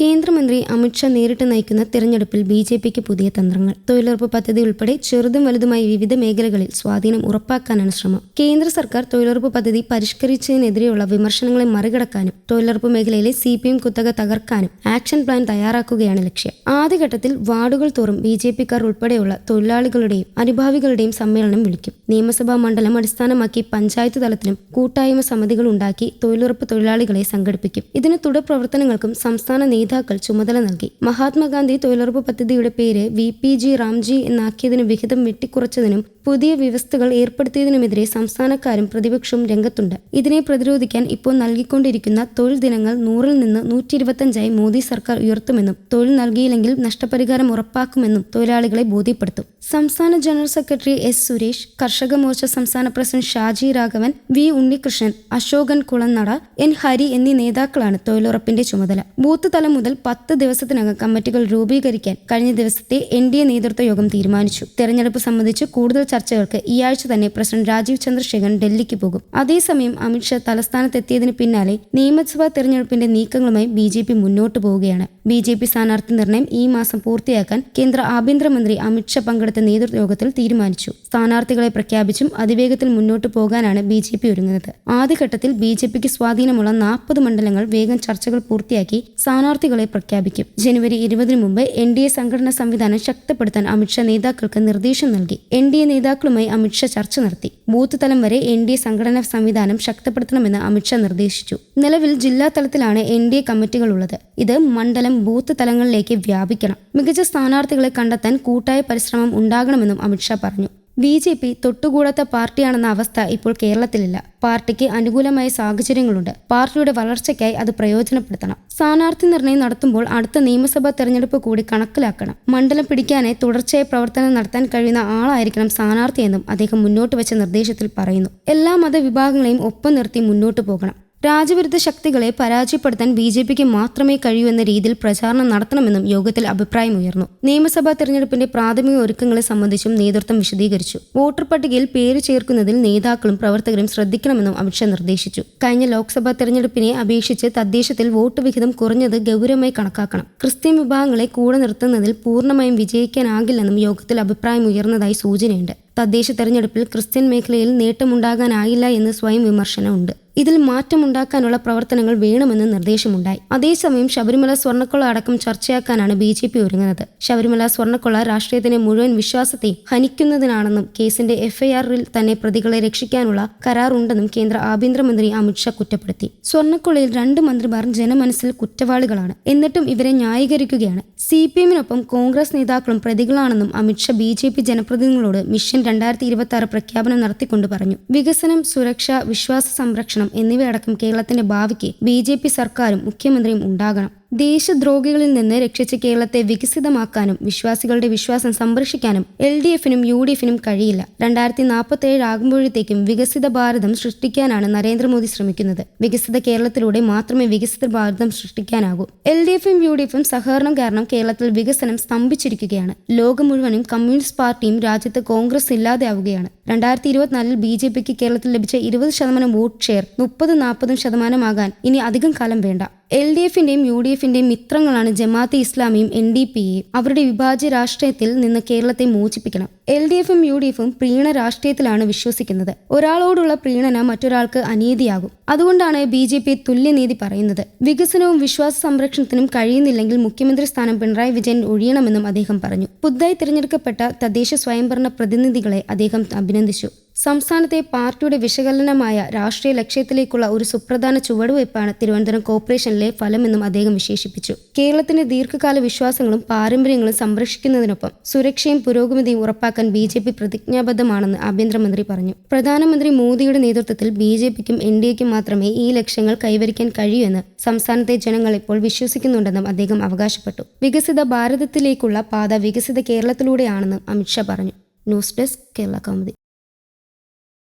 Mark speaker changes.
Speaker 1: കേന്ദ്രമന്ത്രി അമിത്ഷാ നേരിട്ട് നയിക്കുന്ന തെരഞ്ഞെടുപ്പിൽ ബി ജെ പിക്ക് പുതിയ തന്ത്രങ്ങൾ. തൊഴിലുറപ്പ് പദ്ധതി ഉൾപ്പെടെ ചെറുതും വലുതുമായി വിവിധ മേഖലകളിൽ സ്വാധീനം ഉറപ്പാക്കാനാണ് ശ്രമം. കേന്ദ്ര സർക്കാർ തൊഴിലുറപ്പ് പദ്ധതി പരിഷ്കരിച്ചതിനെതിരെയുള്ള വിമർശനങ്ങളെ മറികടക്കാനും തൊഴിലുറപ്പ് മേഖലയിലെ സി പി എം കുത്തക തകർക്കാനും ആക്ഷൻ പ്ലാൻ തയ്യാറാക്കുകയാണ് ലക്ഷ്യം. ആദ്യഘട്ടത്തിൽ വാർഡുകൾ തോറും ബി ജെ പിക്കാർ ഉൾപ്പെടെയുള്ള തൊഴിലാളികളുടെയും അനുഭാവികളുടെയും സമ്മേളനം വിളിക്കും. നിയമസഭാ മണ്ഡലം അടിസ്ഥാനമാക്കി പഞ്ചായത്ത് തലത്തിലും കൂട്ടായ്മ സമിതികൾ ഉണ്ടാക്കി തൊഴിലുറപ്പ് തൊഴിലാളികളെ സംഘടിപ്പിക്കും. ഇതിന് തുടർ പ്രവർത്തനങ്ങൾക്കും സംസ്ഥാന നേതാക്കൾ ചുമതല നൽകി. മഹാത്മാഗാന്ധി തൊഴിലുറപ്പ് പദ്ധതിയുടെ പേര് വി പി ജി റാംജി എന്നാക്കിയതിനു വിഹിതം വെട്ടിക്കുറച്ചതിനും പുതിയ വ്യവസ്ഥകൾ ഏർപ്പെടുത്തിയതിനുമെതിരെ സംസ്ഥാനക്കാരും പ്രതിപക്ഷവും രംഗത്തുണ്ട്. ഇതിനെ പ്രതിരോധിക്കാൻ ഇപ്പോൾ നൽകിക്കൊണ്ടിരിക്കുന്ന തൊഴിൽ ദിനങ്ങൾ നൂറിൽ നിന്ന് നൂറ്റി ഇരുപത്തഞ്ചായി മോദി സർക്കാർ ഉയർത്തുമെന്നും തൊഴിൽ നൽകിയില്ലെങ്കിൽ നഷ്ടപരിഹാരം ഉറപ്പാക്കുമെന്നും തൊഴിലാളികളെ ബോധ്യപ്പെടുത്തും. സംസ്ഥാന general secretary S Suresh Karshaka Morcha സംസ്ഥാന president Shaji Raghavan V Unnikrishnan Ashokan Kulanada N Hari എന്നീ നേതാക്കളാണ് തൊഴിലുറപ്പിന്റെ ചുമതല. ബൂത്ത് തലം മുതൽ പത്ത് ദിവസത്തിനകം കമ്മിറ്റികൾ രൂപീകരിക്കാൻ കഴിഞ്ഞ ദിവസത്തെ എൻ ഡി എ നേതൃത്വ യോഗം തീരുമാനിച്ചു. തെരഞ്ഞെടുപ്പ് സംബന്ധിച്ച് കൂടുതൽ ചർച്ചകൾക്ക് ഈ ആഴ്ച തന്നെ പ്രസിഡന്റ് രാജീവ് ചന്ദ്രശേഖരൻ ഡൽഹിക്ക് പോകും. അതേസമയം അമിത്ഷാ തലസ്ഥാനത്തെത്തിയതിന് പിന്നാലെ നിയമസഭാ തെരഞ്ഞെടുപ്പിന്റെ നീക്കങ്ങളുമായി ബി ജെ പി മുന്നോട്ട് പോവുകയാണ്. ബി ജെ പി സ്ഥാനാർത്ഥി നിർണയം ഈ മാസം പൂർത്തിയാക്കാൻ കേന്ദ്ര ആഭ്യന്തരമന്ത്രി അമിത്ഷാ പങ്കെടുത്ത നേതൃയോഗത്തിൽ തീരുമാനിച്ചു. സ്ഥാനാർത്ഥികളെ പ്രഖ്യാപിച്ചും അതിവേഗത്തിൽ മുന്നോട്ട് പോകാനാണ് ബി ജെ പി ഒരുങ്ങുന്നത്. ആദ്യഘട്ടത്തിൽ ബി ജെ പിക്ക് സ്വാധീനമുള്ള നാൽപ്പത് മണ്ഡലങ്ങൾ വേഗം ചർച്ചകൾ പൂർത്തിയാക്കി സ്ഥാനാർത്ഥികളെ പ്രഖ്യാപിക്കും. ജനുവരി ഇരുപതിനു മുമ്പ് എൻ ഡി എ സംഘടനാ സംവിധാനം ശക്തിപ്പെടുത്താൻ അമിത്ഷാ നേതാക്കൾക്ക് നിർദ്ദേശം നൽകി. എൻ ഡി എ നേതാക്കളുമായി അമിത്ഷാ ചർച്ച നടത്തി. ബൂത്ത് തലം വരെ എൻ ഡി എ സംഘടനാ സംവിധാനം ശക്തിപ്പെടുത്തണമെന്ന് അമിത്ഷാ നിർദ്ദേശിച്ചു. നിലവിൽ ജില്ലാ തലത്തിലാണ് എൻ ഡി എ കമ്മിറ്റികൾ ഉള്ളത് ഇത് മണ്ഡലം ബൂത്ത് തലങ്ങളിലേക്ക് വ്യാപിക്കണം. മികച്ച സ്ഥാനാർത്ഥികളെ കണ്ടെത്താൻ കൂട്ടായ പരിശ്രമം ഉണ്ടാകണമെന്നും അമിത്ഷാ പറഞ്ഞു. ബി ജെ പി തൊട്ടുകൂടാത്ത പാർട്ടിയാണെന്ന അവസ്ഥ ഇപ്പോൾ കേരളത്തിലില്ല. പാർട്ടിക്ക് അനുകൂലമായ സാഹചര്യങ്ങളുണ്ട്. പാർട്ടിയുടെ വളർച്ചയ്ക്കായി അത് പ്രയോജനപ്പെടുത്തണം. സ്ഥാനാർത്ഥി നിർണയം നടത്തുമ്പോൾ അടുത്ത നിയമസഭാ തെരഞ്ഞെടുപ്പ് കൂടി കണക്കിലാക്കണം. മണ്ഡലം പിടിക്കാനായി തുടർച്ചയായ പ്രവർത്തനം നടത്താൻ കഴിയുന്ന ആളായിരിക്കണം സ്ഥാനാർത്ഥിയെന്നും അദ്ദേഹം മുന്നോട്ട് വെച്ച നിർദ്ദേശത്തിൽ പറയുന്നു. എല്ലാ മതവിഭാഗങ്ങളെയും ഒപ്പം നിർത്തി മുന്നോട്ട് പോകണം. രാജ്യവിരുദ്ധ ശക്തികളെ പരാജയപ്പെടുത്താൻ ബി ജെ പിക്ക് മാത്രമേ കഴിയൂ എന്ന രീതിയിൽ പ്രചാരണം നടത്തണമെന്നും യോഗത്തിൽ അഭിപ്രായമുയർന്നു. നിയമസഭാ തെരഞ്ഞെടുപ്പിന്റെ പ്രാഥമിക ഒരുക്കങ്ങളെ സംബന്ധിച്ചും നേതൃത്വം വിശദീകരിച്ചു. വോട്ടർ പട്ടികയിൽ പേര് ചേർക്കുന്നതിൽ നേതാക്കളും പ്രവർത്തകരും ശ്രദ്ധിക്കണമെന്നും അമിത്ഷാ നിർദ്ദേശിച്ചു. കഴിഞ്ഞ ലോക്സഭാ തെരഞ്ഞെടുപ്പിനെ അപേക്ഷിച്ച് തദ്ദേശത്തിൽ വോട്ട് വിഹിതം കുറഞ്ഞത് ഗൗരവമായി കണക്കാക്കണം. ക്രിസ്ത്യൻ വിഭാഗങ്ങളെ കൂടെ നിർത്തുന്നതിൽ പൂർണമായും വിജയിക്കാനാകില്ലെന്നും യോഗത്തിൽ അഭിപ്രായമുയർന്നതായി സൂചനയുണ്ട്. തദ്ദേശ തെരഞ്ഞെടുപ്പിൽ ക്രിസ്ത്യൻ മേഖലയിൽ നേട്ടമുണ്ടാകാനായില്ല എന്ന് സ്വയം വിമർശനമുണ്ട്. ഇതിൽ മാറ്റമുണ്ടാക്കാനുള്ള പ്രവർത്തനങ്ങൾ വേണമെന്ന് നിർദ്ദേശമുണ്ടായി. അതേസമയം ശബരിമല സ്വർണക്കൊള്ള അടക്കം ചർച്ചയാക്കാനാണ് ബി ജെ പി ഒരുങ്ങുന്നത്. ശബരിമല സ്വർണക്കൊള്ള രാഷ്ട്രീയത്തിന്റെ മുഴുവൻ വിശ്വാസത്തെ ഹനിക്കുന്നതിനാണെന്നും കേസിന്റെ എഫ്ഐആറിൽ തന്നെ പ്രതികളെ രക്ഷിക്കാനുള്ള കരാറുണ്ടെന്നും കേന്ദ്ര ആഭ്യന്തരമന്ത്രി അമിത്ഷാ കുറ്റപ്പെടുത്തി. സ്വർണക്കൊള്ളയിൽ രണ്ട് മന്ത്രിമാർ ജനമനസ്സിൽ കുറ്റവാളികളാണ്. എന്നിട്ടും ഇവരെ ന്യായീകരിക്കുകയാണ്. സി പി എമ്മിനൊപ്പം കോൺഗ്രസ് നേതാക്കളും പ്രതികളാണെന്നും അമിത്ഷാ ബി ജെ പി ജനപ്രതിനിധികളോട് മിഷൻ രണ്ടായിരത്തി ഇരുപത്തി ആറ് പ്രഖ്യാപനം നടത്തിക്കൊണ്ട് പറഞ്ഞു. വികസനം സുരക്ഷ വിശ്വാസ സംരക്ഷണം എന്നിവയടക്കം കേരളത്തിന്റെ ഭാവിക്ക് ബി സർക്കാരും മുഖ്യമന്ത്രിയും ഉണ്ടാകണം ദേശദ്രോഹികളിൽ നിന്ന് രക്ഷിച്ച് കേരളത്തെ വികസിതമാക്കാനും വിശ്വാസികളുടെ വിശ്വാസം സംരക്ഷിക്കാനും എൽ ഡി എഫിനും യു ഡി എഫിനും കഴിയില്ല. രണ്ടായിരത്തി നാൽപ്പത്തി ഏഴ് ആകുമ്പോഴത്തേക്കും വികസിത ഭാരതം സൃഷ്ടിക്കാനാണ് നരേന്ദ്രമോദി ശ്രമിക്കുന്നത്. വികസിത കേരളത്തിലൂടെ മാത്രമേ വികസിത ഭാരതം സൃഷ്ടിക്കാനാകൂ. എൽ ഡി എഫും യു ഡി എഫും സഹകരണം കാരണം കേരളത്തിൽ വികസനം സ്തംഭിച്ചിരിക്കുകയാണ്. ലോകം മുഴുവനും കമ്മ്യൂണിസ്റ്റ് പാർട്ടിയും രാജ്യത്ത് കോൺഗ്രസ് ഇല്ലാതെയാവുകയാണ്. രണ്ടായിരത്തി ഇരുപത്തിനാലിൽ ബി ജെ പിക്ക് കേരളത്തിൽ ലഭിച്ച ഇരുപത് ശതമാനം വോട്ട് ഷെയർ മുപ്പത് നാൽപ്പതും ശതമാനമാകാൻ ഇനി അധികം കാലം വേണ്ട. എൽ ഡി എഫിന്റെയും യു ഡി എഫിന്റെയും മിത്രങ്ങളാണ് ജമാഅത്തെ ഇസ്ലാമിയും എൻ ഡി പി എ അവരുടെ വിഭാജ്യ രാഷ്ട്രീയത്തിൽ നിന്ന് കേരളത്തെ മോചിപ്പിക്കണം. എൽ ഡി എഫും യു ഡി എഫും പ്രീണ രാഷ്ട്രീയത്തിലാണ് വിശ്വസിക്കുന്നത്. ഒരാളോടുള്ള പ്രീണന മറ്റൊരാൾക്ക് അനീതിയാകും. അതുകൊണ്ടാണ് ബി ജെ പി തുല്യനീതി പറയുന്നത്. വികസനവും വിശ്വാസ സംരക്ഷണത്തിനും കഴിയുന്നില്ലെങ്കിൽ മുഖ്യമന്ത്രി സ്ഥാനം പിണറായി വിജയൻ ഒഴിയണമെന്നും അദ്ദേഹം പറഞ്ഞു. പുതുതായി തിരഞ്ഞെടുക്കപ്പെട്ട തദ്ദേശ സ്വയംഭരണ പ്രതിനിധികളെ അദ്ദേഹം അഭിനന്ദിച്ചു. സംസ്ഥാനത്തെ പാർട്ടിയുടെ വിശകലനമായ രാഷ്ട്രീയ ലക്ഷ്യത്തിലേക്കുള്ള ഒരു സുപ്രധാന ചുവടുവയ്പ്പാണ് തിരുവനന്തപുരം കോർപ്പറേഷനിലെ ഫലമെന്നും അദ്ദേഹം വിശേഷിപ്പിച്ചു. കേരളത്തിന്റെ ദീർഘകാല വിശ്വാസങ്ങളും പാരമ്പര്യങ്ങളും സംരക്ഷിക്കുന്നതിനൊപ്പം സുരക്ഷയും പുരോഗതിയും ഉറപ്പാക്കാൻ ബി ജെ പി പ്രതിജ്ഞാബദ്ധമാണെന്ന് ആഭ്യന്തരമന്ത്രി പറഞ്ഞു. പ്രധാനമന്ത്രി മോദിയുടെ നേതൃത്വത്തിൽ ബി ജെ പിക്കും എൻ ഡി എക്കും മാത്രമേ ഈ ലക്ഷ്യങ്ങൾ കൈവരിക്കാൻ കഴിയൂ എന്ന് സംസ്ഥാനത്തെ ജനങ്ങൾ ഇപ്പോൾ വിശ്വസിക്കുന്നുണ്ടെന്നും അദ്ദേഹം അവകാശപ്പെട്ടു. വികസിത ഭാരതത്തിലേക്കുള്ള പാത വികസിത കേരളത്തിലൂടെയാണെന്നും അമിത്ഷാ പറഞ്ഞു. News desk Kerala Kaumudi.